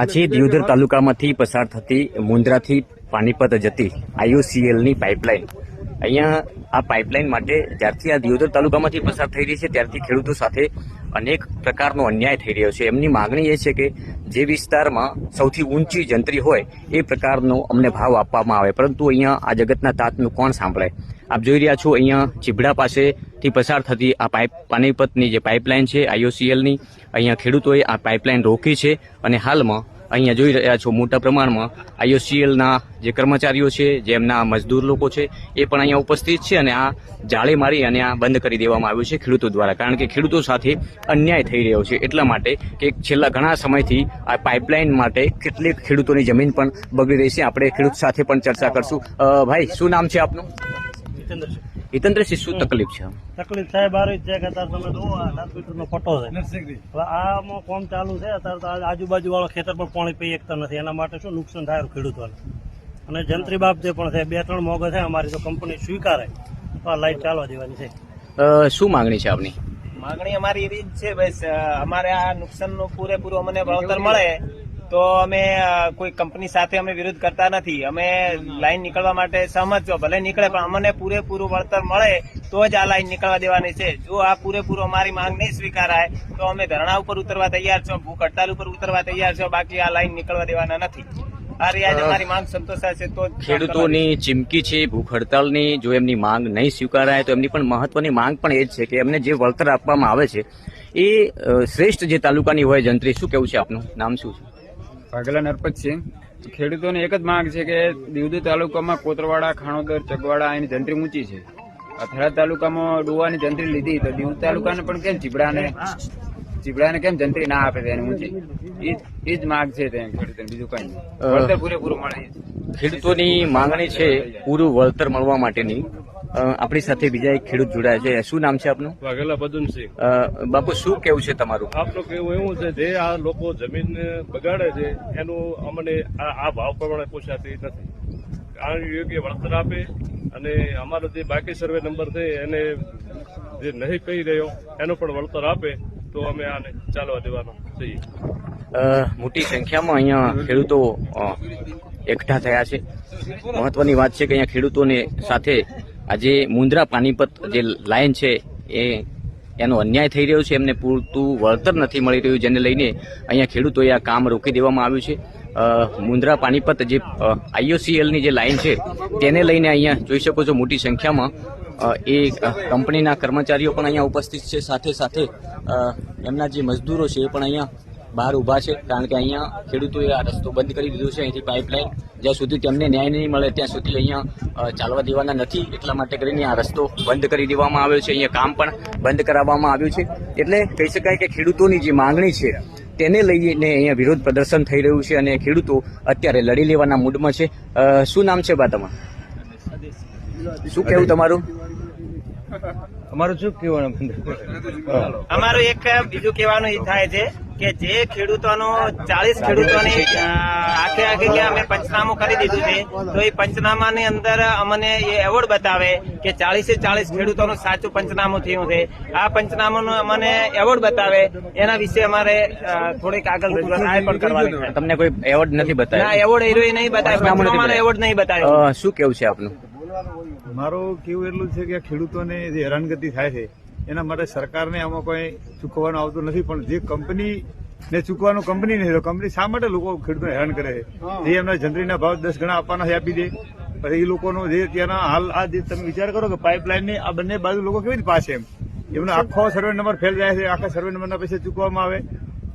આ છે દિયોદર તાલુકામાંથી પસાર થતી મુન્દ્રાથી પાણીપત જતી આઈઓસીએલની પાઇપલાઇન. અહીંયા આ પાઇપલાઇન માટે જ્યારથી આ દિયોદર તાલુકામાંથી પસાર થઈ રહી છે, ત્યારથી ખેડૂતો સાથે અનેક પ્રકારનો અન્યાય થઈ રહ્યો છે. એમની માગણી એ છે કે જે વિસ્તારમાં સૌથી ઊંચી જંત્રી હોય, એ પ્રકારનો અમને ભાવ આપવામાં આવે. પરંતુ અહીંયા આ જગતના તાતનું કોણ સાંભળે? આપ જોઈ રહ્યા છો, અહીંયા ચીબડા પાસેથી પસાર થતી આ પાઇપ, પાનીપતની જે પાઇપલાઇન છે, આઈઓસીએલની, અહીંયા ખેડૂતોએ આ પાઇપલાઇન રોકી છે અને હાલમાં અહીંયા જોઈ રહ્યા છો મોટા પ્રમાણમાં આઈઓસીએલના જે કર્મચારીઓ છે જેમના મજદૂર લોકો છે, એ પણ અહીંયા ઉપસ્થિત છે અને આ જાળે મારી અને આ બંધ કરી દેવામાં આવ્યું છે ખેડૂતો દ્વારા. કારણ કે ખેડૂતો સાથે અન્યાય થઈ રહ્યો છે એટલા માટે કે છેલ્લા ઘણા સમયથી આ પાઇપલાઇન માટે કેટલીક ખેડૂતોની જમીન પણ બગડી રહી છે. આપણે ખેડૂત સાથે પણ ચર્ચા કરશું. ભાઈ, શું નામ છે આપનું? જીતેન્દ્ર હિતેન્દ્રસિંહ શું તકલીફ છે? તકલીફ સાહેબ આવી છે કે અત્યારે તમે જુઓ આ નો ફોટો છે. હવે આમાં કોમ ચાલુ છે અત્યારે તો આ આજુબાજુ વાળો ખેતર પણ પાણી પી એકતા નથી. એના માટે શું નુકસાન થાય ખેડૂતોને. અને જંત્રી બાબતે પણ છે બે ત્રણ મોગા છે અમારી તો કંપની સ્વીકારે. તો આ લાઈટ ચાલવા દેવાની છે. શું માંગણી છે આપની? માંગણી અમારી એવી જ છે બસ અમારે આ નુકસાનનું પૂરેપૂરું અમને વળતર મળે. તો અમે કોઈ કંપની સાથે અમે વિરોધ કરતા નથી. અમે લાઈન નીકળવા માટે સહમત છો. ભલે નીકળે પણ અમને પૂરેપૂરું વળતર મળે તો જ આ લાઈન નીકળવા દેવાની છે. જો આ પૂરેપૂરું અમારી માંગ નહીં સ્વીકારાય તો અમે ધરણા ઉપર ઉતરવા તૈયાર છો ભૂખ હડતાલ ઉપર ઉતરવા તૈયાર છો. બાકી આ લાઈન નીકળવા દેવાના નથી. આ રિયાજ અમારી માંગ સંતોષાશે તો ખેડૂતોની ચીમકી છે ભૂખ હડતાલની જો એમની માંગ નહીં સ્વીકારાય તો એમની પણ મહત્વની માંગ પણ એ જ છે કે એમને જે વળતર આપવામાં આવે છે એ શ્રેષ્ઠ જે તાલુકાની હોય જંત્રી શું કેવું છે આપનું? નામ શું છે? વાઘેલા નરપતસિંહ ખેડૂતોની એક જ માંગ છે કે દીવદી તાલુકામાં કોતરવાડા ખાણોદર ચગવાડા એની જંત્રી ઊંચી છે. અથડા તાલુકામાં ડોવાની જંત્રી લીધી તો દીવ તાલુકાને પણ કેમ ચીબડાને ચીબડાને કેમ જંત્રી ના આપે એની ઊંચી એ જ- માંગ છે તે ખેડૂતોને. બીજું કઈ વળતર પૂરેપૂરું મળે. ખેડૂતોની માંગણી છે પૂરું વળતર મળવા માટેની. આપણી સાથે બીજા એક ખેડૂત જોડાયા છે. શું નામ છે આપનું? વાઘેલા પદમસિંહ. અ, બાપુ શું કેવું છે તમારું? આપનું કેવું એવું છે જે આ લોકો જમીન બગાડે છે એનું અમને આ ભાવ પ્રમાણે પોસાતી નથી. આ યોગ્ય વળતર આપે અને અમારો જે બાકી સર્વે નંબર છે એને જે નહીં કહી રહ્યો એનો પણ વળતર આપે તો અમે આને ચાલવા દેવાનો છીએ. મોટી સંખ્યામાં અહીંયા ખેડૂતો એકઠા થયા છે. મહત્વની વાત છે કે અહીંયા ખેડૂતોને સાથે આજે મુન્દ્રા પાણીપત જે લાઇન છે એ એનો અન્યાય થઈ રહ્યો છે, એમને પૂરતું વળતર નથી મળી રહ્યું જેને લઈને અહીંયા ખેડૂતોએ આ કામ રોકી દેવામાં આવ્યું છે. મુન્દ્રા પાણીપત જે આઈઓસીએલની જે લાઇન છે, તેને લઈને અહીંયા જોઈ શકો છો મોટી સંખ્યામાં એ કંપનીના કર્મચારીઓ પણ અહીંયા ઉપસ્થિત છે. સાથે સાથે એમના જે મજદૂરો છે એ પણ અહીંયા બહાર ઊભા છે કારણ કે અહીંયા ખેડૂતોએ આ રસ્તો બંધ કરી દીધો છે. અહીંથી પાઇપલાઇન જ્યાં સુધી તેમને ન્યાય નહીં મળે ત્યાં સુધી અહીંયા ચાલવા દેવાના નથી. એટલા માટે કરીને આ રસ્તો બંધ કરી દેવામાં આવ્યો છે. અહીંયા કામ પણ બંધ કરાવવામાં આવ્યું છે. એટલે કહી શકાય કે ખેડૂતોની જે માંગણી છે તેને લઈને અહીંયા વિરોધ પ્રદર્શન થઈ રહ્યું છે અને ખેડૂતો અત્યારે લડી લેવાના મૂડમાં છે. શું નામ છે બા તમારું? શું કહેવું તમારું? અમારું શું કહેવાનું અમારું એક બીજું કહેવાનું એ થાય છે કે જે ખેડૂતોનો ચાલીસ ખેડૂતોની આખે આખે કે અમે પંચનામું કરી દીધું છે તો એ પંચનામાની અંદર અમને એ એવોર્ડ બતાવે કે ચાલીસે ચાલીસ ખેડૂતોનું સાચું પંચનામું થયું છે. આ પંચનામાનું અમને એવોર્ડ બતાવે એના વિશે અમારે થોડીક આગળ રજૂઆત પણ કરવાની. તમને કોઈ એવોર્ડ નથી ના બતાવ્યો એવોર્ડ એ નહીં બતાવે પંચનામાનો એવોર્ડ નહીં બતાવ્યો. શું કેવું છે આપનું? મારું કેવું એટલું છે કે ખેડૂતોને જે હેરાનગતિ થાય છે એના માટે સરકારને આમાં કોઈ ચૂકવવાનું આવતું નથી પણ જે કંપની ને ચૂકવાનું કંપની નહીં કંપની શા માટે લોકો ખેડૂતોને હેરાન કરે છે? જે એમના જનરીના ભાવ દસ ગણા આપવાના છે આપી દે. પછી એ લોકોનો જે ત્યાંના હાલ આ જે તમે વિચાર કરો કે પાઇપલાઇનની આ બંને બાજુ લોકો કેવી રીતે પાસે એમ? એમનો આખો સર્વે નંબર ફેલ જાય છે આખા સર્વે નંબરના પૈસા ચૂકવવામાં આવે.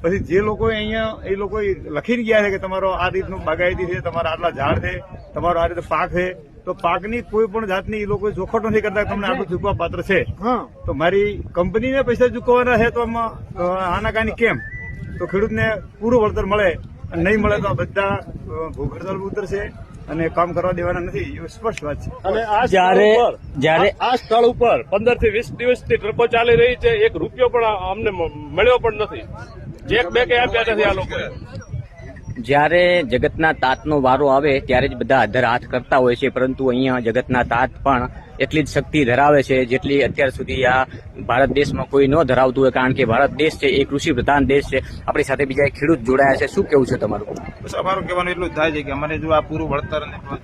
પછી જે લોકો અહીંયા એ લોકો લખીને ગયા છે કે તમારો આ રીતનું બાગાયતી છે તમારા આટલા ઝાડ છે તમારો આ રીતે પાક છે. તો પાકની કોઈ પણ જાતની એ લોકો ચોખવટ નથી કરતા તમને આટલું ચૂકવા પાત્ર છે. તો મારી કંપનીને પૈસા ચૂકવવાના છે તો આનાકાની કેમ? તો ખેડૂતને પૂરું વળતર મળે અને નહીં મળે તો આ બધા પર ઉતરશે અને કામ કરવા દેવાના નથી. એ સ્પષ્ટ વાત છે. અને આ જ્યારે સ્થળ ઉપર જ્યારે આ સ્થળ ઉપર પંદરથી વીસ દિવસથી ટ્રકો ચાલી રહી છે. એક રૂપિયો પણ અમને મળ્યો પણ નથી. ચેક બે કે આપ્યા નથી આ લોકોએ. જ્યારે જગતના તાતનો વારો આવે ત્યારે જ બધા અધર હાથ કરતા હોય છે, પરંતુ અહીંયા જગતના તાત પણ એટલી જ શક્તિ ધરાવે છે જેટલી અત્યાર સુધી આ ભારત દેશમાં કોઈ ન ધરાવતું હોય, કારણ કે ભારત દેશ છે, એ કૃષિ પ્રધાન દેશ છે. આપણી સાથે બીજા ખેડૂત જોડાયા છે. શું કેવું છે તમારું? બસ અમારું કહેવાનું એટલું જ થાય છે કે અમને જો આ પૂરું વળતર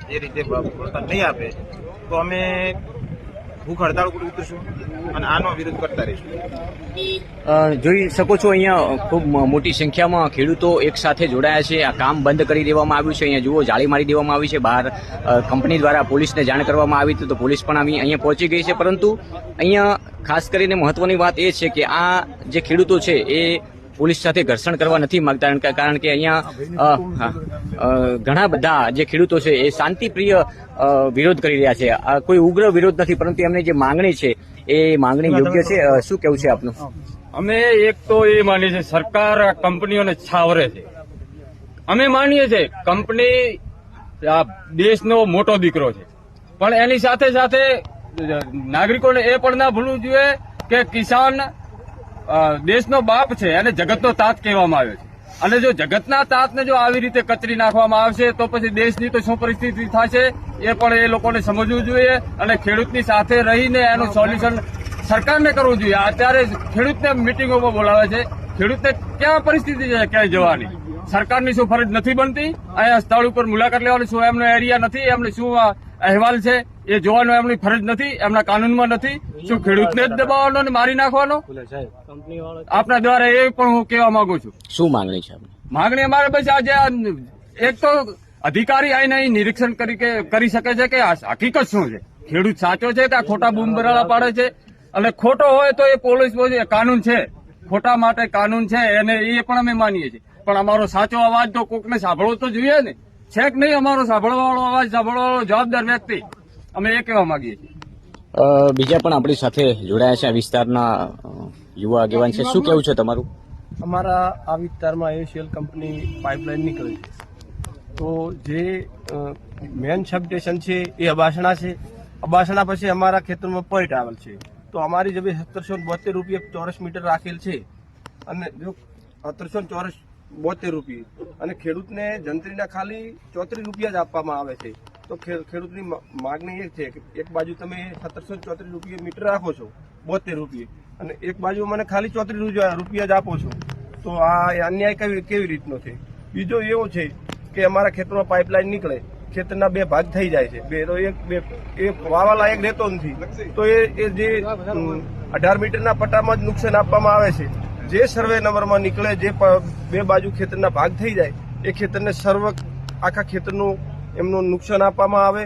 જે રીતે વળતર નહીં આપે, તો અમે ભૂખ હડતાળ ઉપર ઉતરશું અને આનો વિરોધ કરતા રહીશું. જોઈ શકો છો અહીંયા ખૂબ મોટી સંખ્યામાં ખેડૂતો એક સાથે જોડાયા છે. આ કામ બંધ કરી દેવામાં આવ્યું છે. અહીંયા જુઓ, જાળી મારી દેવામાં આવી છે. બહાર કંપની દ્વારા પોલીસને જાણ કરવામાં આવી હતી તો પોલીસ પણ આવી અહીંયા પહોંચી ગઈ છે. પરંતુ અહીંયા ખાસ કરીને મહત્વની વાત એ છે કે આ જે ખેડૂતો છે એ પોલીસ સાથે ઘર્ષણ કરવા નથી માંગતા કારણ કે- કારણ કે અહીંયા ઘણા બધા જે ખેડૂતો છે એ શાંતિપ્રિય અ, વિરોધ કરી રહ્યા છે. આ કોઈ ઉગ્ર વિરોધ નથી પરંતુ એમની જે માંગણી છે એ માંગણી યોગ્ય છે? શું કેવું છે આપનું? અમે એક તો એ માનીએ છીએ સરકાર કંપનીઓને છાવરે છે. અમે માનીએ છીએ કંપની આ દેશનો મોટો દીકરો છે. પણ એની સાથે સાથે નાગરિકોને એ પણ ના ભૂલવું જોઈએ કે કિસાન દેશનો બાપ છે અને જગતનો તાત કહેવામાં આવે છે. અને જો જગતના તાતને જો આવી રીતે કચરી નાખવામાં આવશે, તો પછી દેશની તો શું પરિસ્થિતિ થશે એ પણ એ લોકોને સમજવું જોઈએ અને ખેડૂતની સાથે રહીને એનું સોલ્યુશન સરકારને કરવું જોઈએ. અત્યારે ખેડૂતને મિટિંગોમાં બોલાવે છે. ખેડૂતને ક્યાં પરિસ્થિતિ છે ક્યાંય જવાની? સરકારની શું ફરજ નથી બનતી? અહીંયા સ્થળ ઉપર મુલાકાત લેવાની શું એમનો એરિયા નથી? એમને શું અહેવાલ છે? એ જોવાનો એમની ફરજ નથી એમના કાનૂનમાં નથી. શું ખેડૂતને જ દબાવવાનો અને મારી નાખવાનો? કંપની આપના દ્વારા એ પણ હું કહેવા માંગુ છું. શું માંગણી છે માંગણી અમારે બસ આજે આ એક તો અધિકારી આવીને અહીં નિરીક્ષણ કરી કે કરી શકે છે કે આ હકીકત શું છે? ખેડૂત સાચો છે કે આ ખોટા બૂમબરાળા પાડે છે? અને ખોટો હોય તો એ પોલીસ બોલી- કાનૂન છે. ખોટા માટે કાનૂન છે એને એ પણ અમે માનીએ છીએ. પણ અમારો સાચો અવાજ તો કોકને સાંભળવો તો જોઈએ ને. છે કે નહીં અમારો સાંભળવા વાળો અવાજ સાંભળવાવાળો જવાબદાર વ્યક્તિ. અમે એ કહેવા માંગીએ છીએ. બીજા પણ આપણી સાથે જોડાયા છે આ વિસ્તારના યુવા આગેવાન છે. શું કેવું છે તમારું? અમારા આ વિસ્તારમાં એશિયલ કંપની પાઇપલાઇન નીકળે છે. તો જે મેન સબસ્ટેશન છે એ અબાસણા છે. અબાસણા પછી અમારા ખેતરમાં પોઈન્ટ આવેલ છે. તો અમારી જમીન સત્તરસો બોતેર રૂપિયા ચોરસ મીટર રાખેલ છે. અને જો સત્તરસો ચોરસ બોતેર રૂપિયા. અને ખેડૂતને જંત્રીના ખાલી ચોત્રીસ રૂપિયા જ આપવામાં આવે છે. તો ખેડૂતની માગણી એ છે કે એક બાજુ તમે સત્તરસો ચોત્રીસ રૂપિયા મીટર રાખો છો, બોતેર રૂપિયા, અને એક બાજુ મને ખાલી ચોત્રીસ રૂપિયા જ આપો છો, તો આ અન્યાય કેવી કેવી રીતનો છે? બીજો એવો છે કે અમારા ખેતરમાં પાઇપલાઇન નીકળે, ખેતરના બે ભાગ થઈ જાય છે, બે તો એક, બે એ વાવા લાયક રહેતો નથી, તો એ એ જે અઢાર મીટરના પટ્ટામાં જ નુકસાન આપવામાં આવે છે, જે સર્વે નંબરમાં નીકળે, જે બે બાજુ ખેતરના ભાગ થઈ જાય, એ ખેતરને સર્વ, આખા ખેતરનું એમનું નુકસાન આપવામાં આવે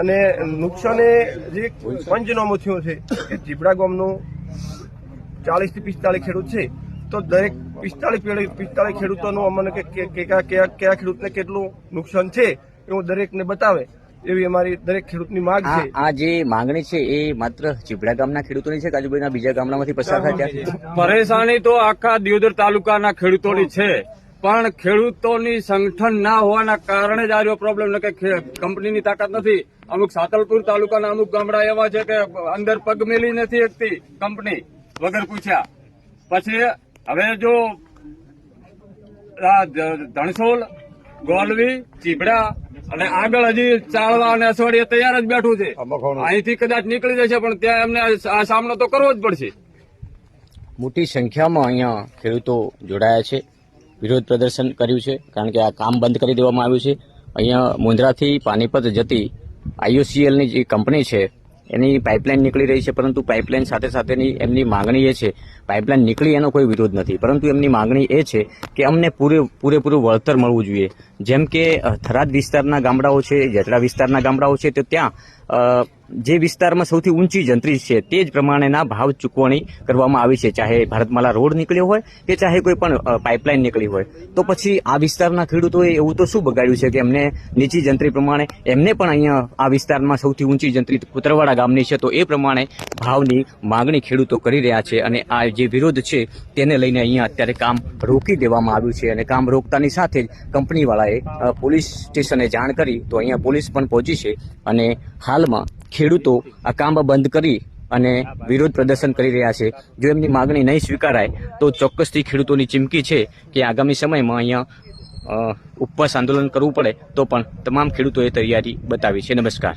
અને નુકસાને જે પંચનામું થયું છે એ જીબડા ગામનું ચાલીસથી પિસ્તાળીસ ખેડૂત છે. તો દરેક પિસ્તાળીસ પિસ્તાળીસ ખેડૂતોનું અમને કે કયા કયા કયા ખેડૂતને કેટલું નુકસાન છે એવું દરેકને બતાવે. એવી અમારી દરેક ખેડૂતની માંગ છે. આ જે માંગણી છે એ માત્ર ચીપડા ગામના ખેડૂતોની છે કે આજુબાજુના બીજા ગામડામાંથી પસાર થાય છે પરેશાની તો આખા દિયોદર તાલુકાના ખેડૂતોની છે. પણ ખેડૂતોની સંગઠન ના હોવાના કારણે જ આ પ્રોબ્લેમ ને કે કંપનીની તાકાત નથી. અમુક સાતલપુર તાલુકાના અમુક ગામડા એવા છે કે અંદર પગ મેલી નથી એકતી કંપની. વગર પૂછ્યા. પછી હવે જો ધણસોલ ગોલવી ચીબડા અને આગળ હજી ચાળવા અને અસવાડીએ તૈયાર જ બેઠું છે. અહીંથી કદાચ નીકળી જશે પણ ત્યાં એમને આ સામનો તો કરવો જ પડશે. મોટી સંખ્યામાં અહીંયા ખેડૂતો જોડાયા છે. વિરોધ પ્રદર્શન કર્યું છે, કારણ કે આ કામ બંધ કરી દેવામાં આવ્યું છે. અહીંયા મુંદ્રાથી પાનીપત જતી આઈયુસીએલની જે કંપની છે, એની પાઇપલાઇન નીકળી રહી છે, પરંતુ પાઇપલાઇન સાથે સાથેની એમની માંગણી એ છે. પાઇપલાઇન નીકળી એનો કોઈ વિરોધ નથી, પરંતુ એમની માંગણી એ છે કે અમને પૂરે, પૂરેપૂરું વળતર મળવું જોઈએ. જેમ કે થરાદ વિસ્તારના ગામડાઓ છે, જેટલા વિસ્તારના ગામડાઓ છે, તો ત્યાં જે વિસ્તારમાં સૌથી ઊંચી જંત્રી છે તે જ પ્રમાણેના ભાવ ચૂકવણી કરવામાં આવી છે. ચાહે ભારતમાલા રોડ નીકળ્યો હોય કે ચાહે કોઈ પણ પાઇપલાઇન નીકળી હોય. તો પછી આ વિસ્તારના ખેડૂતોએ એવું તો શું બગાડ્યું છે કે એમને નીચી જંત્રી પ્રમાણે એમને પણ અહીંયા આ વિસ્તારમાં સૌથી ઊંચી જંત્રી કુતરવાડા ગામની છે તો એ પ્રમાણે ભાવની માગણી ખેડૂતો કરી રહ્યા છે અને આ જે વિરોધ છે તેને લઈને અહીંયા અત્યારે કામ રોકી દેવામાં આવ્યું છે અને કામ રોકતાની સાથે જ કંપનીવાળાએ પોલીસ સ્ટેશને જાણ કરી તો અહીંયા પોલીસ પણ પહોંચી છે અને હાલમાં ખેડૂતો આ કામ બંધ કરી અને વિરોધ પ્રદર્શન કરી રહ્યા છે. જો એમની માગણી નહીં સ્વીકારાય, તો ચોક્કસથી ખેડૂતોની ચીમકી છે કે આગામી સમયમાં અહીંયા ઉપવાસ આંદોલન કરવું પડે તો પણ તમામ ખેડૂતોએ તૈયારી બતાવી છે. નમસ્કાર.